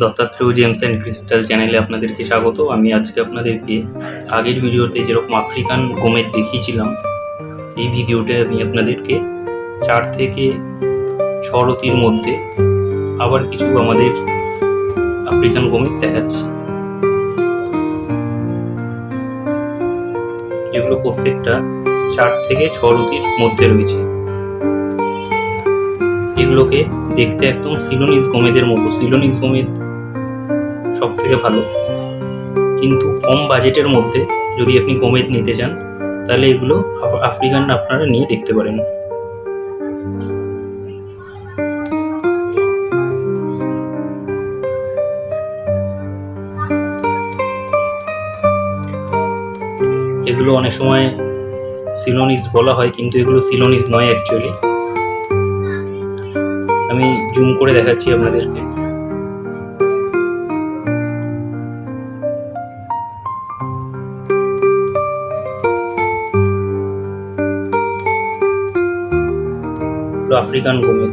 Dattatreya James and crystal চ্যানেলে আপনাদেরকে স্বাগত। আমি আজকে আপনাদেরকে আগের ভিডিওতে যেরকম আফ্রিকান গোমের দেখিয়েছিলাম, এই ভিডিওতে আমি আপনাদেরকে চার থেকে ছ রতির মধ্যে আবার কিছু আমাদের আফ্রিকান গোমের দেখাচ্ছি। এগুলো প্রত্যেকটা চার থেকে ছ রতির মধ্যে রয়েছে। এগুলোকে দেখতে একদম সিলোনিস গোমেদের মতো। সিলোনিস গোমেদ সব থেকে ভালো। কিন্তু কম বাজেটের মধ্যে যদি আপনি গোমেদ নিতে চান, তাহলে এগুলো আফ- আফ্রিকান আপনারা নিয়ে দেখতে পারেন। এগুলো অনেক সময় সিলোনিস বলা হয়, কিন্তু এগুলো সিলোনিস নয় অ্যাকচুয়ালি আমি জুম করে দেখাচ্ছি আপনাদেরকে। আফ্রিকান গোমেদ